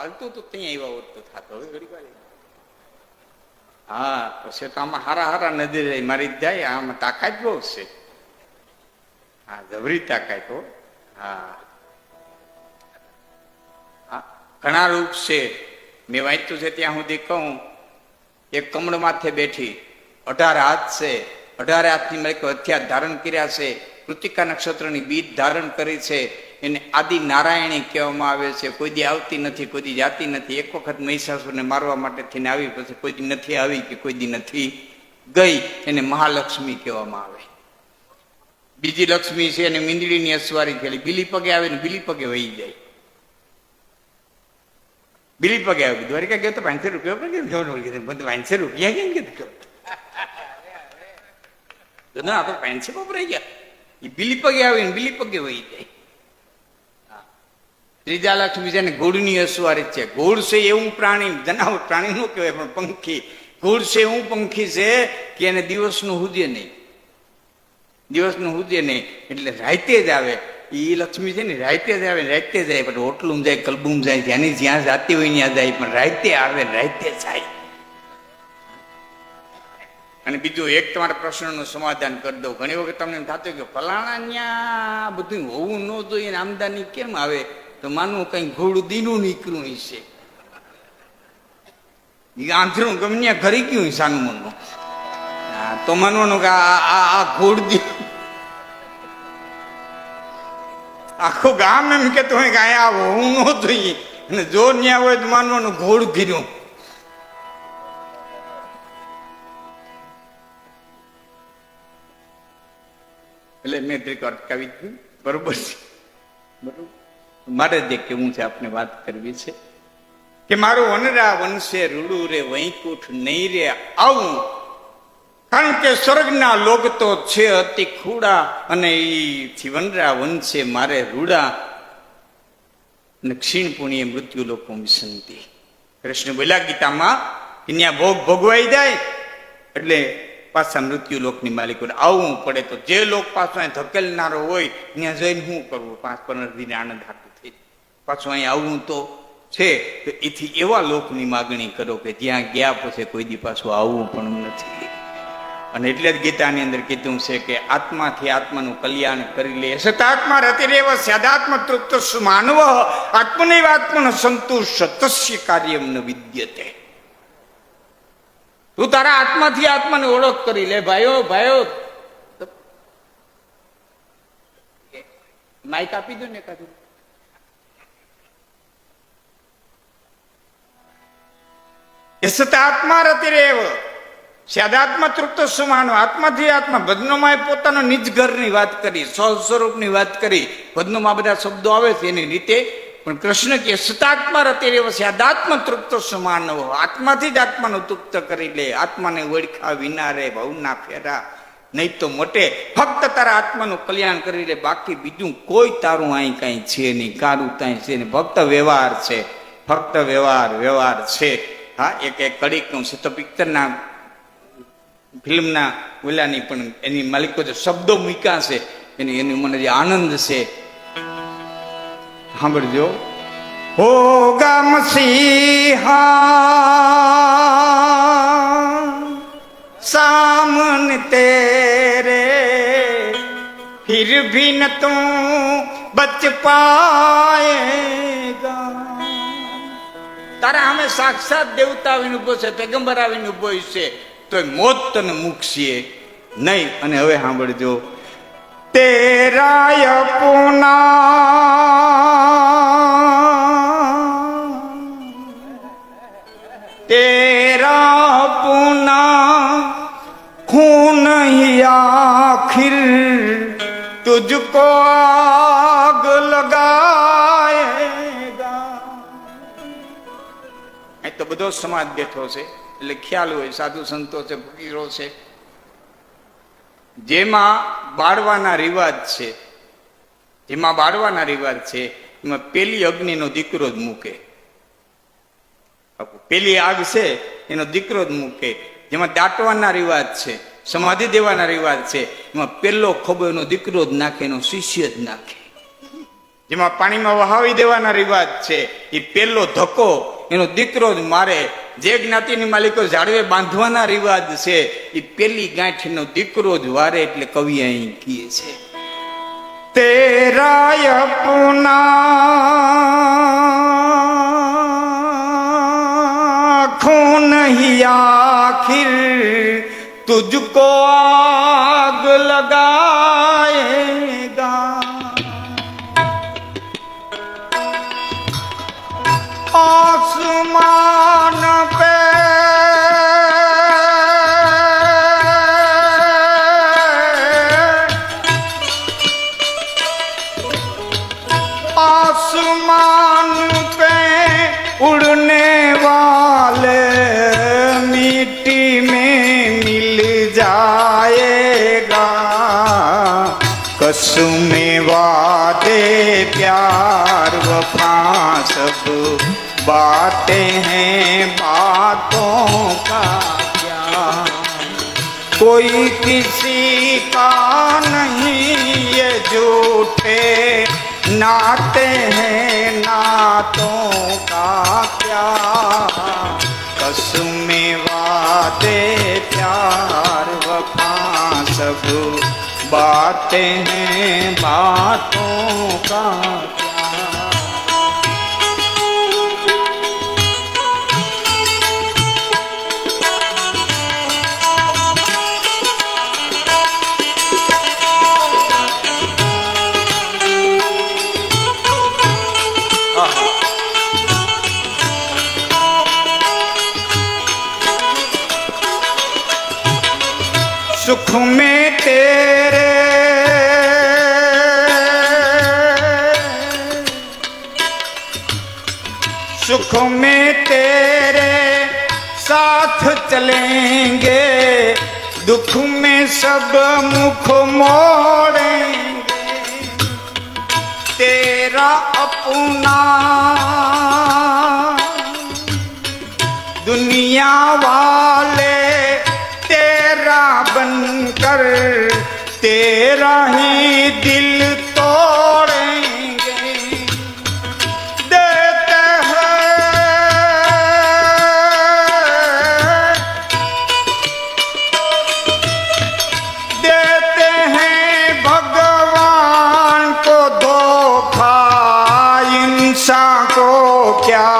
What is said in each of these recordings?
હાલતું તો ત્યાં આવ્યા હોત થાતો. હવે ઘડી હા પછી તો આમાં હારા હારા નદી રહી. મારી જાય આમાં તાકાત બહુ છે. હા જબરી તાકાત હા. હા, ઘણા રૂપ છે. મેં વાંચ્યું છે ત્યાં સુધી કહું. એક કમળ માથે બેઠી. અઢાર હાથ છે. અઢાર હાથની મેં હથિયાર ધારણ કર્યા છે. કૃતિકા નક્ષત્રની બીજ ધારણ કરી છે. એને આદિ નારાયણી કહેવામાં આવે છે, કોઈ દી આવતી નથી, કોઈ દી જાતી નથી. એક વખત મહિષાસુરને મારવા માટે થઈને આવી, પછી કોઈ દી નથી આવી કે કોઈ દી નથી ગઈ, એને મહાલક્ષ્મી કહેવામાં આવે. બીજી લક્ષ્મી છે, એને મીંદડીની અસવારી ખેલી બીલી પગે આવે ને બીલી પગે વહી જાય. બીલી પગે આવે. દ્વારિકા ગયો તો પાંચસો રૂપિયા ગયો ગયો કીધું? બધું પાંચસો રૂપિયા કેમ કીધું? ના આપણે પાંચસો વપરાઈ ગયા. એ બીલી પગે આવે ને બીલી પગે વહી જાય. ત્રીજા લક્ષ્મી છે ને ઘોડની અસવારી છે. ઘોડ છે એવું પ્રાણી, જનાવર પ્રાણી નું કહેવાય, પણ પંખી. ઘોડ છે એવું પંખી છે કે એને દિવસનું હુદે નહીં. દિવસનું હુદે નહીં. એટલે રાતે જ આવે. એ લક્ષ્મી છે ને રાતે જ આવે રાતે જાય પણ હોટલું જાય, કલબુમ જાય, જ્યાંની જ્યાં જાતી હોય ત્યાં જાય, પણ રાતે આવે રાતે જાય. અને બીજું એક તમારા પ્રશ્નનું સમાધાન કરી દઉં. ઘણી વખત તમને એમ થતું કે ફલાણા ત્યાં બધું હોવું ન જોઈએ આમદાની કેમ આવે? તો માનવું કઈ ઘોડું દીનું નીકળ્યું એ આંધળું ગમે ઘરી ગયું સાનું મનનું તો માનવાનું કે આ ઘોડ દી આખું ગામ એમ કેતું હોય કે અહીંયા હું ન જોઈએ. અને જો ન્યા હોય તો માનવાનું ઘોડ ઘીર્યું એટલે મેં ટ્રીક અટકાવી દીધું. બરોબર છે. બરોબર. મારે જે કેવું છે આપને વાત કરવી છે કે મારું વનરા વંશે રૂડું રે, વૈકુંઠ નહીં રે, આવું. કારણ કે સ્વર્ગના લોક તો છે અતિ ખૂડા અને એથી વનરા વંશે મારે રૂડા. અને ક્ષીણ પુણ્ય મૃત્યુ લોકો વિસંતિ. કૃષ્ણ બોલ્યા, ગીતામાં ત્યાં ભોગ ભોગવાઈ જાય એટલે પાછા મૃત્યુ લોકની માલિકો આવવું પડે તો જે લોક પાછો ધકેલનારો હોય, ત્યાં જઈને શું કરવું? પાંચ પંદર દિને આનંદ થઈ પાછું અહીં આવવું તો છે, તો એથી એવા લોકની માગણી કરો કે જ્યાં ગયા પછી કોઈ દી પાછું આવવું પણ નથી. અને એટલે જ ગીતાની અંદર કીધું છે કે આત્માથી આત્માનું કલ્યાણ કરી લે. સતાત્મા રતિ રેવ સ્યાદાત્મ તૃપ્ત સુમાનવ આત્મનૈવ આત્મન સંતુષ્ટ, તસ્ય કાર્યમ ન વિદ્યતે. તું તારા આત્માથી આત્માને ઓળખ કરી લે, ભાઈઓ ભાઈઓ. માઇક આપી દો ને કાઢું આત્મા રતિ રેવ. સ્યાદાત્મા તૃપ્ત સુમાનો. આત્માથી આત્મા ભજનોમાં પોતાનો નિજ ઘરની વાત કરી સ્વ સ્વરૂપની વાત કરી. ભજનોમાં બધા શબ્દો આવે છે એની રીતે. પણ કૃષ્ણ કે સતાત્મા રતે રેવ સ્યાદાત્મ તૃપ્ત સમાનો. આત્માથી જ આત્માનું તૃપ્ત કરી લે. આત્માને ઓળખા વિના રે, ભવના ફેરા. નહીં તો મોટે ફક્ત તારા આત્માનું કલ્યાણ કરી લે. બાકી બીજું કોઈ તારું અહીં કઈ છે નહીં. કારું ત્યાં છે નહીં. ફક્ત વ્યવહાર છે. ફક્ત વ્યવહાર વ્યવહાર છે. હા એક એક કડીકનું છે તો પિક્ચરના ફિલ્મના ઓલાની પણ એની માલિકો જે શબ્દો મૂક્યા છે એની એની મને જે આનંદ છે સાંભળજો હો ગામ સિંહા સામન તેરે फिर भी न तू बच पाएगा તારા અમે સાક્ષાત દેવતા આવીને ઊભો છે, પેગંબર આવીને ઊભો છે. તો મોત તને મૂકશે. નહીં, અને હવે સાંભળજો. તેરાય પુના. તેરા પુના ખૂન આખિર તુજકો આગ લગા અહીં તો બધો સમાજ બેઠો છે. એટલે ખ્યાલ હોય, સાધુ સંતો છે ફકીરો છે. જેમાં બાળવાના રિવાજ છે. જેમાં બાળવાના રિવાજ છે, એમાં પેલી અગ્નિનો દીકરો જ મૂકે. પેલી આગ છે, એનો દીકરો જ મૂકે. જેમાં દાટવાના રિવાજ છે, સમાધિ દેવાના રિવાજ છે, એમાં પેલો ખોબો એનો દીકરો જ નાખે, એનો શિષ્ય જ નાખે. જેમાં પાણીમાં વહાવી દેવાના રિવાજ છે, એ પેલો ધક્કો એનો દીકરો જ મારે જે જ્ઞાતિની માલિકો ઝાડવે બાંધવાના રિવાજ છે એ પેલી ગાંઠીનો દીકરો જ વારે એટલે કવિ અહીં કીએ છે, તેરાય પુના ખૂન હી આખિર તુજકો આગ લગાએ आसमान पे आसमान पे उड़ने वाले मिट्टी में मिल जाएगा कसम वादे प्यार वफा सब बातें हैं, बातों का क्या? कोई किसी का नहीं, ये झूठे नाते हैं, नातों का क्या? कसम वादे, प्यार, वफा, सब बातें हैं, बातों का क्या? सुख में तेरे। सुख में तेरे साथ चलेंगे, दुख में सब मुख मोड़ेंगे। तेरा अपना दुनिया वाले तेरा ही दिल तोड़ेंगे। देते हैं। देते हैं भगवान को धोखा इंसान को क्या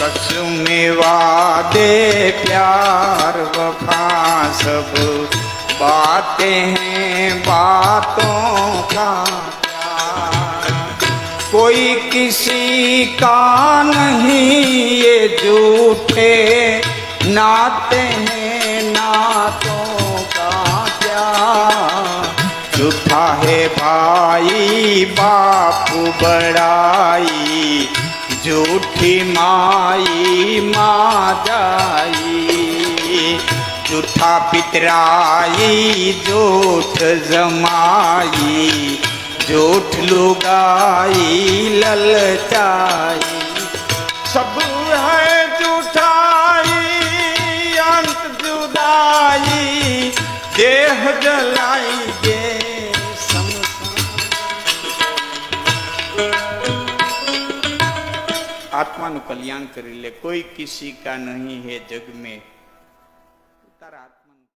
छोड़ेंगे कसम वादे प्यार वफा सब बातें हैं बातों का कोई किसी का नहीं ये झूठे नाते हैं नातों का क्या झूठा है भाई, बाप बड़ाई झूठी माई माँ जाई, झूठा पितराई झूठ जमाई, झूठ लुगाई, ललचाई। सब है झूठाई, अंत जुदाई, देह जलाई गे આત્માનું કલ્યાણ કરી લે. કોઈ કિસી કા નહીં હે જગ મેં.